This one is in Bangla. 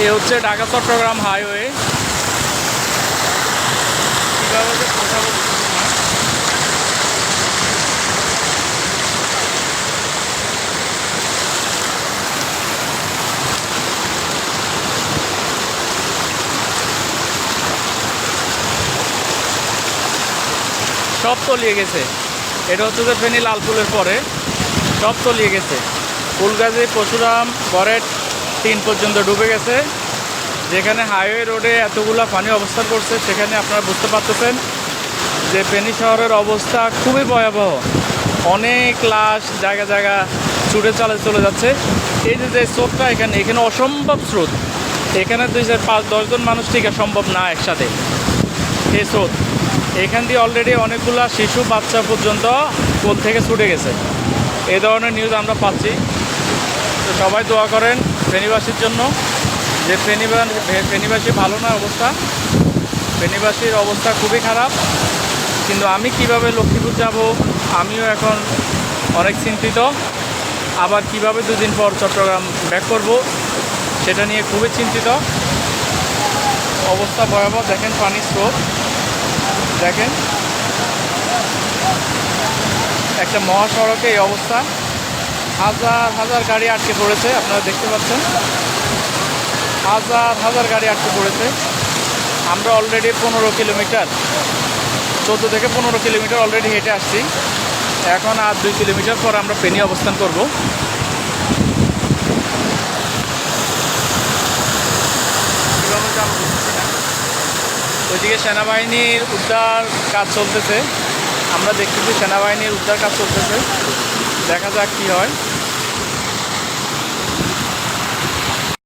এই হচ্ছে ঢাকা চট্টগ্রাম হাইওয়ে। কীভাবে যে পৌঁছাবো সব তলিয়ে গেছে। এটা হচ্ছে যে ফেনী লালপুলের পরে। সব তলিয়ে গেছে। ফুলগাজী, পরশুরাম, বরেট তিন পর্যন্ত ডুবে গেছে। যেখানে হাইওয়ে রোডে এতগুলো পানি অবস্থান করছে, সেখানে আপনারা বুঝতে পারতেছেন যে ফেনী শহরের অবস্থা খুবই ভয়াবহ। অনেক লাশ জায়গা জায়গা ছুটে চলে চলে যাচ্ছে। এই যে যে স্রোতটা এখানে এখানে অসম্ভব স্রোত। এখানে দুই চার পাঁচ দশজন মানুষ টিকা সম্ভব না একসাথে। এই স্রোত। এখান দিয়ে অলরেডি অনেকগুলা শিশু, বাচ্চা পর্যন্ত কোল থেকে ছুটে গেছে। এই ধরনের নিউজ আমরা পাচ্ছি। তো সবাই দোয়া করেন ফেনীবাসীর জন্য। যে ফেনীবা- ফেনীবাসী ভালো না অবস্থা। ফেনীবাসীর অবস্থা খুবই খারাপ। কিন্তু আমি কীভাবে লক্ষ্মীপুর যাব, আমিও এখন অনেক চিন্তিত। আবার কীভাবে দুদিন পর চট্টগ্রাম ব্যাক করব, সেটা নিয়ে খুবই চিন্তিত। অবস্থা ভয়াবহ। দেখেন পানির স্রোত। দেখেন। একটা মহাসড়কে এই অবস্থা। হাজার হাজার গাড়ি আটকে পড়েছে, আপনারা দেখতে পাচ্ছেন। হাজার হাজার গাড়ি আটকে পড়েছে। আমরা অলরেডি পনেরো কিলোমিটার, চোদ্দ থেকে পনেরো কিলোমিটার অলরেডি হেঁটে আসছি। এখন আর দুই কিলোমিটার পর আমরা ফেনী অবস্থান করব। ওইদিকে সেনাবাহিনীর উদ্ধার কাজ চলতেছে। আমরা দেখতেছি সেনাবাহিনীর উদ্ধার কাজ চলতেছে। দেখা যাক কী হয়।